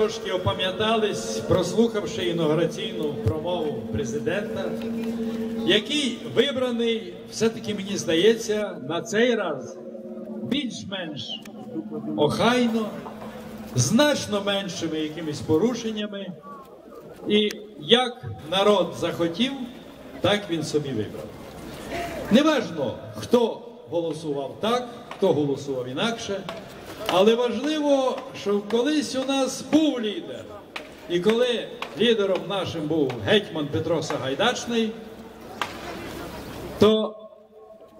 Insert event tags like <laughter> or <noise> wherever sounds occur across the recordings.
трошки опам'ятались, прослухавши інаугураційну промову президента, який вибраний, все-таки мені здається, на цей раз більш-менш охайно, значно меншими якимись порушеннями. І як народ захотів, так він собі вибрав. Неважно, хто голосував так, хто голосував інакше, але важливо, що колись у нас був лідер. І коли лідером нашим був гетьман Петро Сагайдачний, то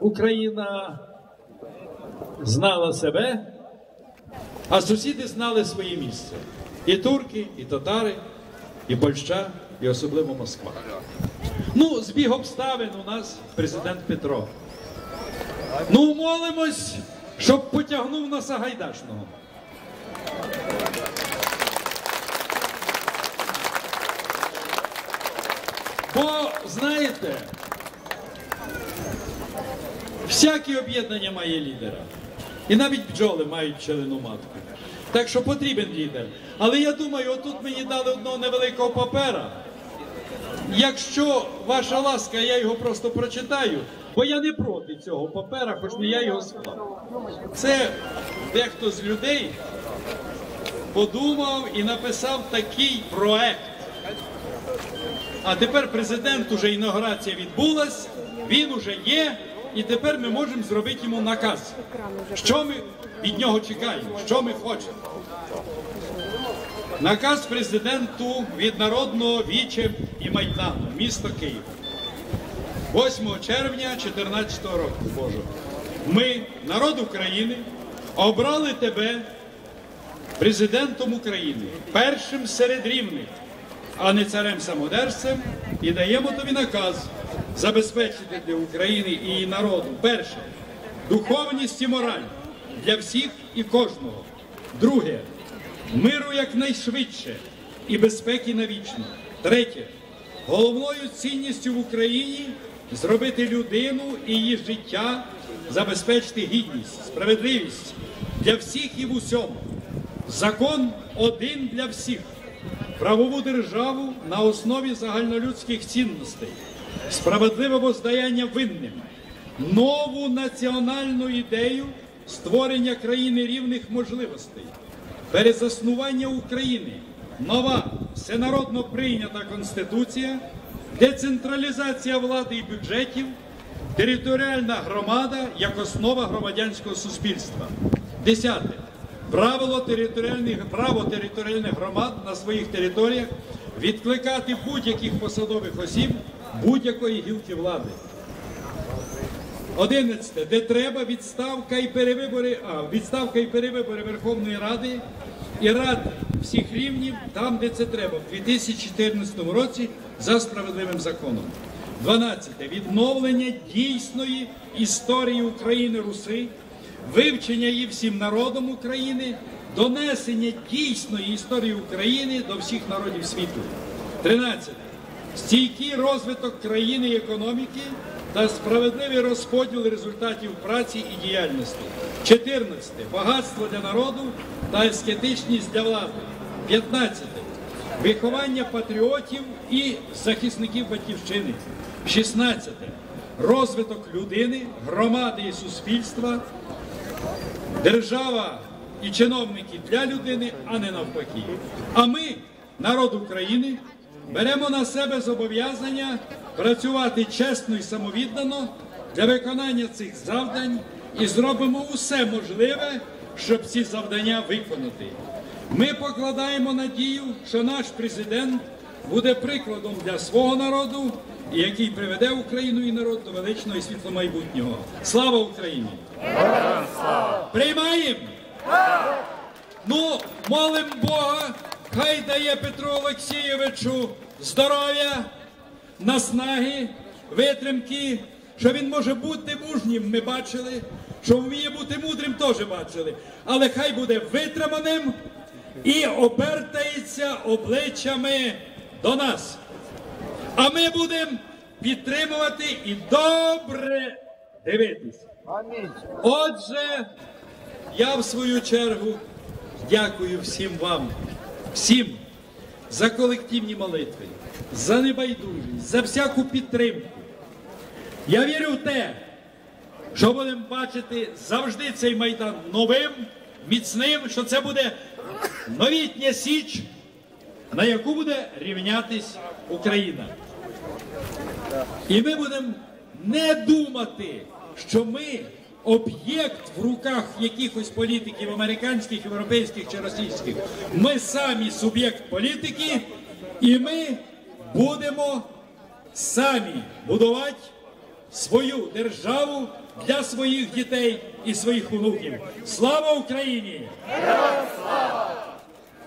Україна знала себе, а сусіди знали своє місце. І турки, і татари, і Польща, і особливо Москва. Ну, збіг обставин у нас президент Петро. Ну, молимось, щоб потягнув на Сагайдачного. Бо, знаєте, всяке об'єднання має лідера. І навіть бджоли мають пчелину матку. Так що потрібен лідер. Але я думаю, отут мені дали одного невеликого папера. Якщо ваша ласка, я його просто прочитаю, бо я не проти цього папера, хоч не я його склав. Це дехто з людей подумав і написав такий проект. А тепер президент уже інаугурація відбулась, він уже є, і тепер ми можемо зробити йому наказ. Що ми від нього чекаємо? Що ми хочемо? Наказ президенту від народного віче і майдану, місто Київ. 8 червня 2014 року, Боже. Ми, народ України, обрали тебе президентом України, першим серед рівних, а не царем самодержцем, і даємо тобі наказ забезпечити для України і її народу перше духовність і мораль для всіх і кожного. Друге миру якнайшвидше і безпеки навічно. Третє головною цінністю в Україні зробити людину і її життя, забезпечити гідність, справедливість для всіх і в усьому. Закон один для всіх, правову державу на основі загальнолюдських цінностей, справедливе воздаяння винним, нову національну ідею створення країни рівних можливостей, перезаснування України, нова всенародно прийнята конституція, децентралізація влади і бюджетів, територіальна громада як основа громадянського суспільства. Десяте. Право територіальних громад на своїх територіях відкликати будь-яких посадових осіб будь-якої гілки влади. Одинадцяте, де треба відставка і перевибори Верховної Ради і рад всіх рівнів, там, де це треба, в 2014 році за справедливим законом. 12. Відновлення дійсної історії України Руси, вивчення її всім народом України, донесення дійсної історії України до всіх народів світу. 13. Стійкий розвиток країни і економіки та справедливий розподіл результатів праці і діяльності. 14. Багатство для народу та ескетичність для влади. 15. Виховання патріотів і захисників батьківщини. 16. Розвиток людини, громади і суспільства. Держава і чиновники для людини, а не навпаки. А ми, народ України, беремо на себе зобов'язання працювати чесно і самовіддано для виконання цих завдань і зробимо усе можливе, щоб ці завдання виконати. Ми покладаємо надію, що наш президент буде прикладом для свого народу, який приведе Україну і народ до величного і світло майбутнього. Слава Україні! Приймаємо! Ну, молим Бога, хай дає Петру Олексійовичу здоров'я, наснаги, витримки, що він може бути мужнім, ми бачили, що вміє бути мудрим, теж бачили. Але хай буде витриманим і обертається обличчями до нас. А ми будемо підтримувати і добре дивитись. Отже, я в свою чергу дякую всім вам всім за колективні молитви, за небайдужість, за всяку підтримку. Я вірю в те, що будемо бачити завжди цей майдан новим, міцним, що це буде новітня січ, на яку буде рівнятись Україна. І ми будемо не думати, що ми об'єкт в руках якихось політиків американських, європейських чи російських. Ми самі суб'єкт політики, і ми будемо самі будувати свою державу для своїх дітей і своїх онуків. Слава Україні!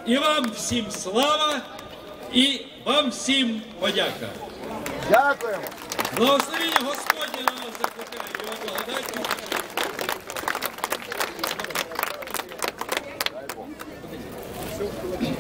І вам всім слава, і вам всім подяка. Дякуємо. Благословення Господнє на вас закликає, його.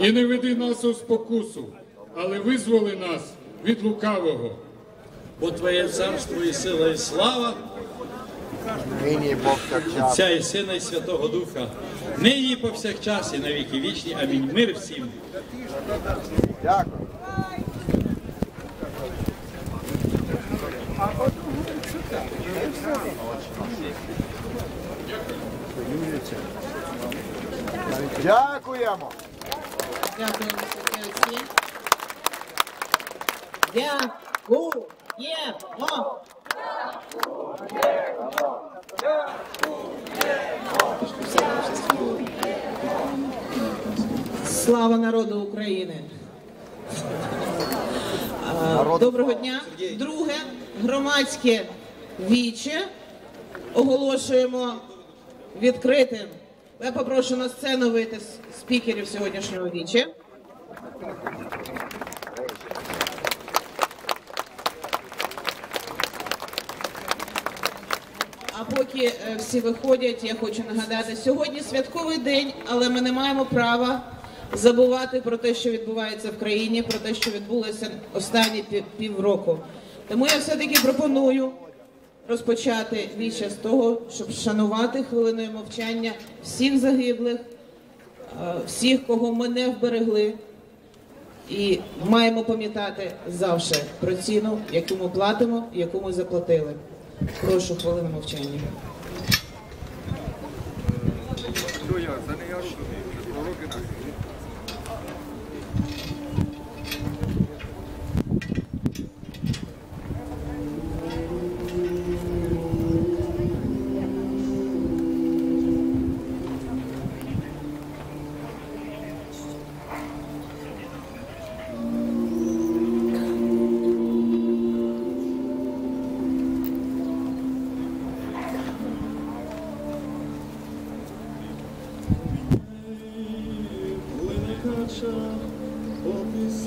І не веди нас у спокусу, але визволи нас від лукавого. бо Твоє царство і сила, і слава. Отця і Сина, і Святого Духа, нині і повсякчас, і на віки вічні. Амінь. Мир всім. Дякую. Дякуємо. Дякуємо, святі отці. Дякуємо. Слава народу України. Доброго дня. Друге громадське віче оголошуємо відкритим. Я попрошу на сцену вийти спікерів сьогоднішнього віче. А поки е, всі виходять, я хочу нагадати, сьогодні святковий день, але ми не маємо права забувати про те, що відбувається в країні, про те, що відбулося останні півроку. Тому я все-таки пропоную розпочати віче з того, щоб шанувати хвилиною мовчання всіх загиблих, е, всіх, кого ми не вберегли. І маємо пам'ятати завжди про ціну, яку ми платимо, яку ми заплатили. Прошу хвилину мовчання. Плине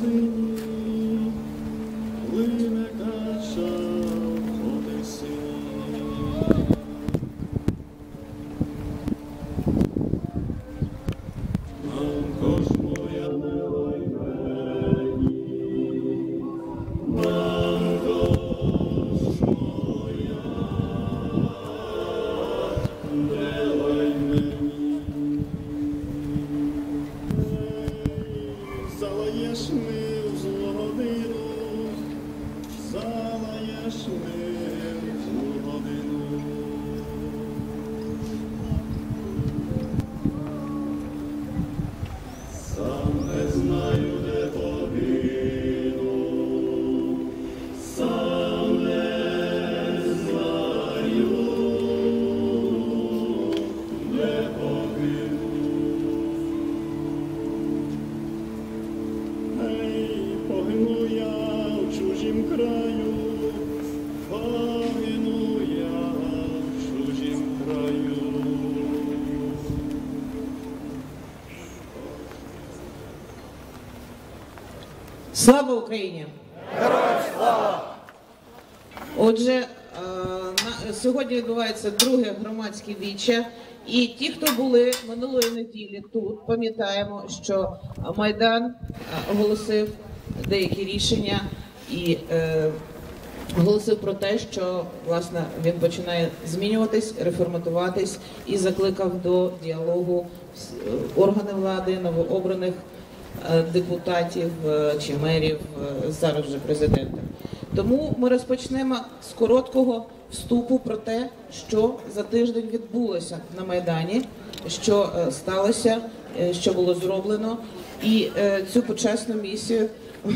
Thank. Слава Україні! Отже, е, сьогодні відбувається друге громадське віче. І ті, хто були минулої неділі тут, пам'ятаємо, що Майдан е, оголосив деякі рішення і е, оголосив про те, що власне він починає змінюватись, реформатуватись і закликав до діалогу органи влади, новообраних депутатів е, чи мерів, е, зараз вже президента. Тому ми розпочнемо з короткого вступу про те, що за тиждень відбулося на Майдані, що е, сталося, е, що було зроблено. І е, цю почесну місію <laughs>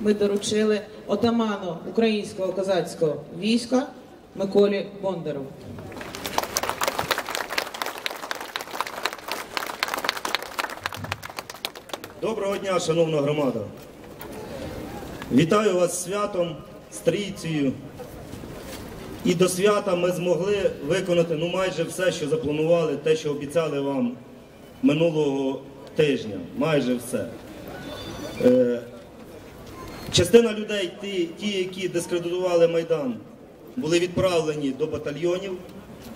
ми доручили отаману українського козацького війська Миколі Бондару. Доброго дня, шановна громада. Вітаю вас святом, з трійцею. І до свята ми змогли виконати ну, майже все, що запланували, те, що обіцяли вам минулого тижня. Майже все. Е, частина людей, ті, ті, які дискредитували Майдан, були відправлені до батальйонів.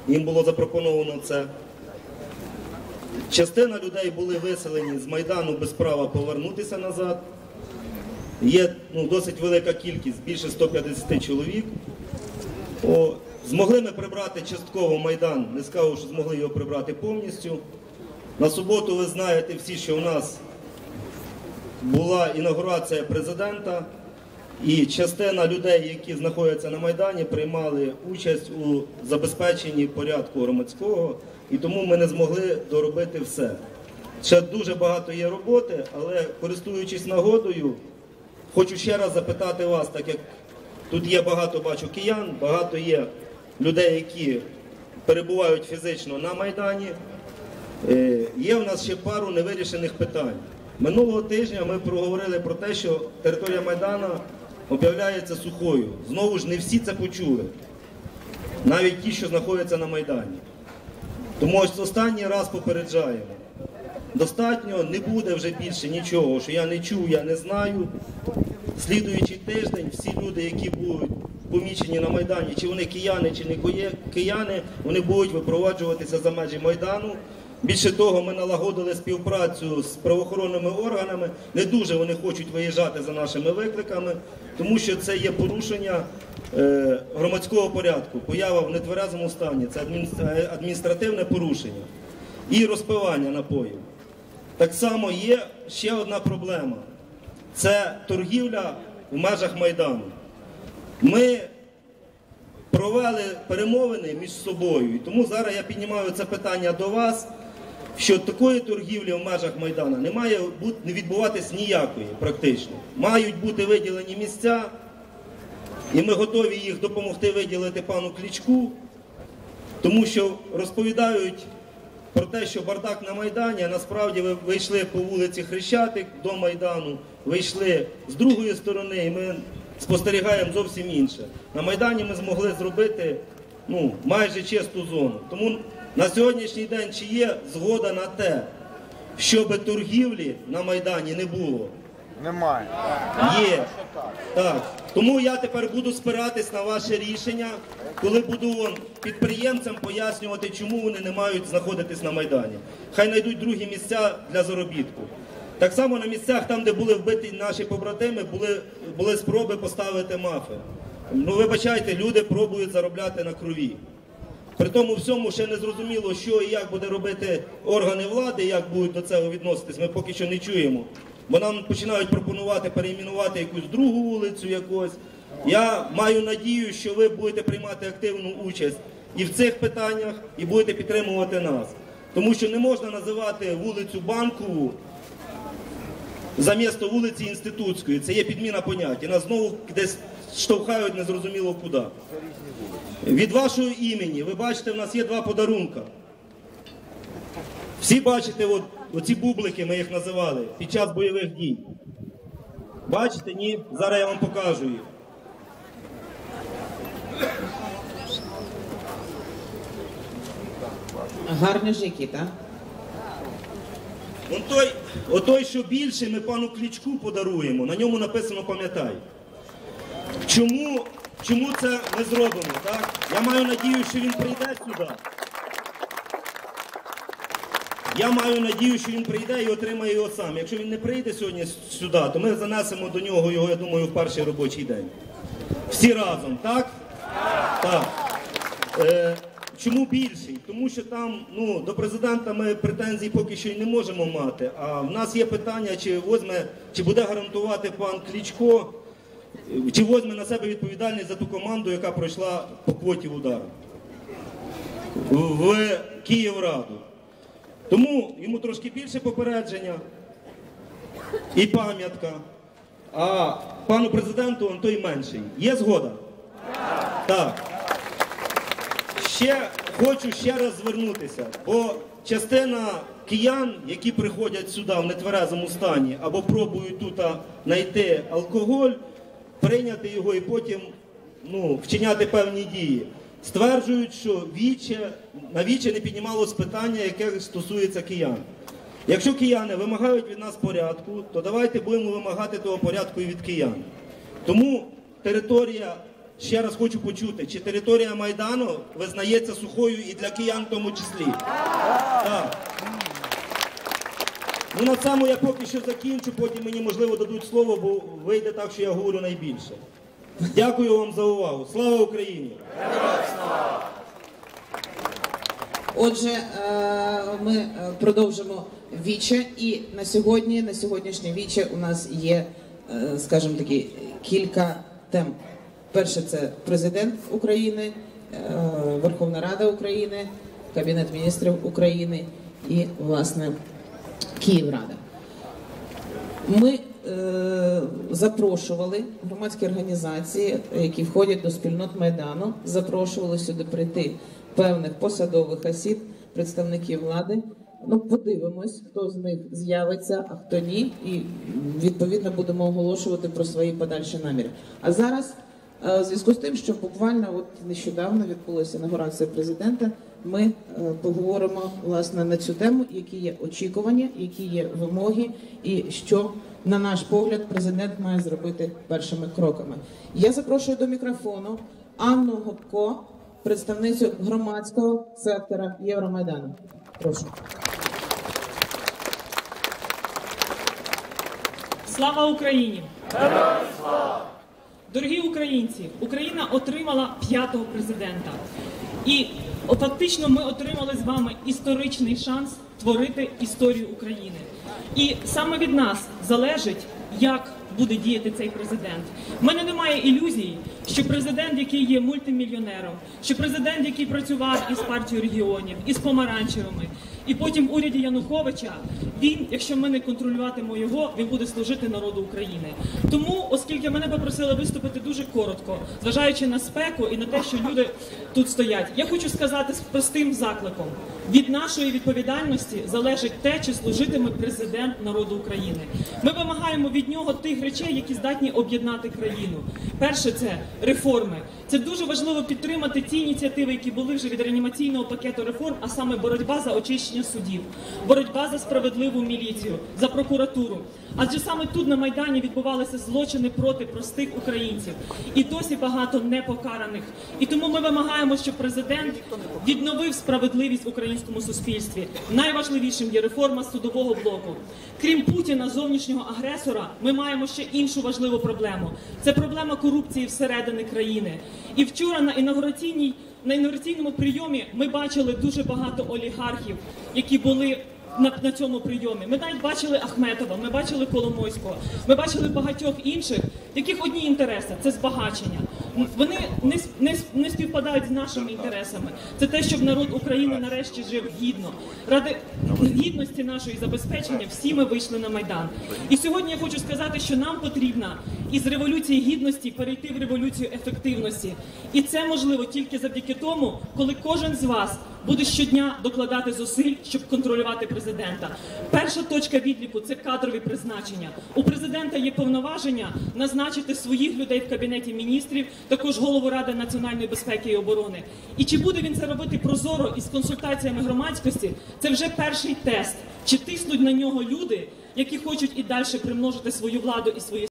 Їм було запропоновано це. Частина людей були виселені з Майдану без права повернутися назад. Є ну, досить велика кількість, більше 150 чоловік. О, змогли ми прибрати частково Майдан, не скажу, що змогли його прибрати повністю. На суботу ви знаєте всі, що у нас була інаугурація президента, і частина людей, які знаходяться на Майдані, приймали участь у забезпеченні порядку громадського, і тому ми не змогли доробити все. Ще дуже багато є роботи, але користуючись нагодою, хочу ще раз запитати вас, так як тут є багато бачу киян, багато є людей, які перебувають фізично на Майдані. Е, Є в нас ще пару невирішених питань. Минулого тижня ми проговорили про те, що територія Майдана об'являється сухою. Знову ж не всі це почули, навіть ті, що знаходяться на Майдані. Тому ось останній раз попереджаємо. Достатньо не буде вже більше нічого, що я не чув, я не знаю. Слідуючий тиждень всі люди, які будуть помічені на Майдані, чи вони кияни, чи не кияни, вони будуть випроваджуватися за межі Майдану. Більше того, ми налагодили співпрацю з правоохоронними органами. Не дуже вони хочуть виїжджати за нашими викликами, тому що це є порушення е, громадського порядку, поява в нетверезому стані, це адміністративне порушення і розпивання напоїв. Так само є ще одна проблема це торгівля в межах Майдану. Ми провели перемовини між собою, і тому зараз я піднімаю це питання до вас, що такої торгівлі в межах Майдану не має не відбуватись ніякої практично. Мають бути виділені місця, і ми готові їх допомогти виділити пану Клічку, тому що розповідають про те, що бардак на Майдані, а насправді ви вийшли по вулиці Хрещатик до Майдану, вийшли з другої сторони, і ми спостерігаємо зовсім інше. На Майдані ми змогли зробити ну, майже чисту зону. Тому на сьогоднішній день чи є згода на те, щоб торгівлі на Майдані не було? Немає. Є. Так. Тому я тепер буду спиратись на ваше рішення, коли буду підприємцям пояснювати, чому вони не мають знаходитись на Майдані. Хай знайдуть другі місця для заробітку. Так само на місцях, там, де були вбиті наші побратими, були, були спроби поставити мафи. Ну, вибачайте, люди пробують заробляти на крові. При тому всьому ще не зрозуміло, що і як буде робити органи влади, як будуть до цього відноситись, ми поки що не чуємо. Бо нам починають пропонувати перейменувати якусь другу вулицю якось. Я маю надію, що ви будете приймати активну участь і в цих питаннях, і будете підтримувати нас. Тому що не можна називати вулицю Банкову замісто вулиці Інститутської. Це є підміна понять. І нас знову десь штовхають незрозуміло куди. Від вашого імені, ви бачите, в нас є два подарунка. Всі бачите, от, оці бублики, ми їх називали, під час бойових дій. Бачите, ні? Зараз я вам покажу їх. Гарні ж так? Он той, отой, що більше, ми пану Клічку подаруємо. На ньому написано пам'ятай. Чому, чому це ми зробимо? Так? Я маю надію, що він прийде сюди. Я маю надію, що він прийде і отримає його сам. Якщо він не прийде сьогодні сюди, то ми занесемо до нього його, я думаю, в перший робочий день. Всі разом, так? Так. Е, чому більший? Тому що там ну, до президента ми претензій поки що й не можемо мати. А в нас є питання, чи возьме, чи буде гарантувати пан Клічко, чи возьме на себе відповідальність за ту команду, яка пройшла по квоті удару в Київраду. Тому йому трошки більше попередження і пам'ятка. А пану президенту он той менший. Є згода? Так. Ще хочу ще раз звернутися, бо частина киян, які приходять сюди в нетверезому стані або пробують тут знайти алкоголь, прийняти його і потім ну, вчиняти певні дії. Стверджують, що віче, на віче не піднімалось питання, яке стосується киян. Якщо кияни вимагають від нас порядку, то давайте будемо вимагати того порядку і від киян. Тому територія, ще раз хочу почути, чи територія Майдану визнається сухою і для киян в тому числі. Так. Ну на цьому я поки що закінчу, потім мені можливо дадуть слово, бо вийде так, що я говорю найбільше. Дякую вам за увагу. Слава Україні! Отже, е, ми е, продовжимо віче, і на сьогодні, на сьогоднішнє віче, у нас є, е, скажімо такі, кілька тем. Перше це президент України, Верховна Рада України, Кабінет міністрів України і, власне, Київрада. Ми е, запрошували громадські організації, які входять до спільнот Майдану, запрошували сюди прийти певних посадових осіб, представників влади. Ну, подивимось, хто з них з'явиться, а хто ні, і відповідно будемо оголошувати про свої подальші наміри. А зараз, е, в зв'язку з тим, що буквально от нещодавно відбулася інаугурація президента, ми е, поговоримо власне на цю тему, які є очікування, які є вимоги, і що, на наш погляд, президент має зробити першими кроками. Я запрошую до мікрофону Анну Гопко, представницю громадського сектора Євромайдану. Прошу. Слава Україні! Дорогі українці, Україна отримала п'ятого президента. І фактично ми отримали з вами історичний шанс творити історію України. І саме від нас залежить, як буде діяти цей президент. У мене немає ілюзій, що президент, який є мультимільйонером, що президент, який працював із партією регіонів, із помаранчевими, і потім в уряді Януковича, він, якщо ми не контролюватимемо його, він буде служити народу України. Тому, оскільки мене попросили виступити дуже коротко, зважаючи на спеку і на те, що люди тут стоять, я хочу сказати з простим закликом: від нашої відповідальності залежить те, чи служитиме президент народу України. Ми вимагаємо від нього тих речей, які здатні об'єднати країну. Перше це реформи. Це дуже важливо підтримати ті ініціативи, які були вже від реанімаційного пакету реформ, а саме боротьба за очищення судів, боротьба за справедливу міліцію, за прокуратуру. Адже саме тут на майдані відбувалися злочини проти простих українців, і досі багато непокараних. І тому ми вимагаємо, щоб президент відновив справедливість в українському суспільстві. Найважливішим є реформа судового блоку. Крім Путіна, зовнішнього агресора, ми маємо ще іншу важливу проблему. Це проблема корупції всередині країни. І вчора на інаугураційній на інаугураційному прийомі ми бачили дуже багато олігархів, які були на, на цьому прийомі. Ми навіть бачили Ахметова, ми бачили Коломойського, ми бачили багатьох інших, яких одні інтереси це збагачення. Вони не, не, не співпадають з нашими інтересами. Це те, щоб народ України нарешті жив гідно. Ради гідності нашої забезпечення всі ми вийшли на майдан. І сьогодні я хочу сказати, що нам потрібно із революції гідності перейти в революцію ефективності. І це можливо тільки завдяки тому, коли кожен з вас буде щодня докладати зусиль, щоб контролювати президента. Перша точка відліку це кадрові призначення. У президента є повноваження назначити своїх людей в кабінеті міністрів, також голову ради національної безпеки і оборони. І чи буде він це робити прозоро і з консультаціями громадськості? Це вже перший тест. Чи тиснуть на нього люди, які хочуть і далі примножити свою владу і свої